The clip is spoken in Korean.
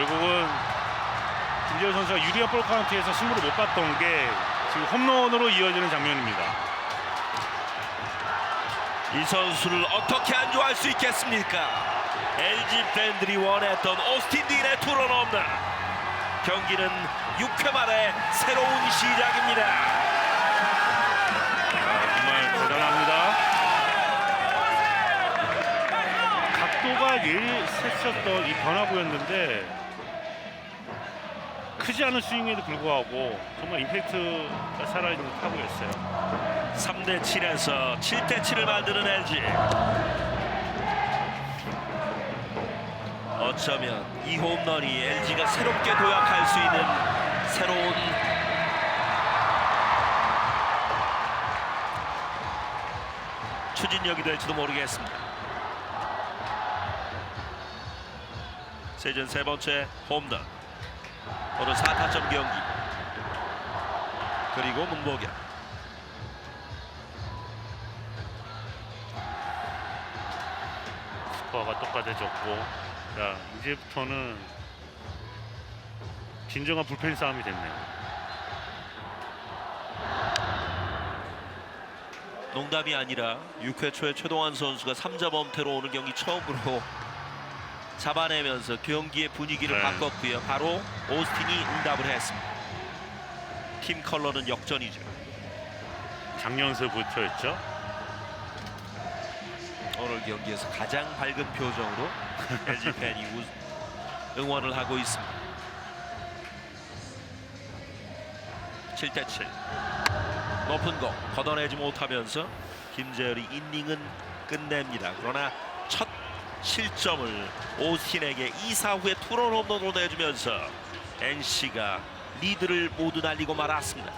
결국은 김재현 선수가 유리한 볼 카운트에서 승부를 못 봤던 게 지금 홈런으로 이어지는 장면입니다. 이 선수를 어떻게 안 좋아할 수 있겠습니까? LG 팬들이 원했던 오스틴 딘의 투런 홈런. 경기는 6회 말에 새로운 시작입니다. 정말 대단합니다. 각도가 예리 셌었던 이 변화구였는데 크지 않은 스윙에도 불구하고 정말 임팩트가 살아있는 타구였어요. 3대 7에서 7대 7을 만드는 LG. 어쩌면 이 홈런이 LG가 새롭게 도약할 수 있는 새로운 추진력이 될지도 모르겠습니다. 시즌 세 번째 홈런. 오늘 4타점 경기. 그리고 문보경. 스코어가 똑같아졌고 자 이제부터는 진정한 불펜 싸움이 됐네요. 농담이 아니라 6회 초에 최동환 선수가 3자 범퇴로 오는 경기 처음으로 잡아내면서 경기의 분위기를 네. 바꿨고요. 바로 오스틴이 응답을 했습니다. 팀 컬러는 역전이죠. 작년서부터였죠. 오늘 경기에서 가장 밝은 표정으로 LG 팬이 우- 응원을 하고 있습니다. 7대 7. 높은 공 걷어내지 못하면서 김재열이 인닝은 끝냅니다. 그러나 첫 실점을 오스틴에게 2사 후에 투런 홈런으로 내주면서 NC가 리드를 모두 날리고 말았습니다.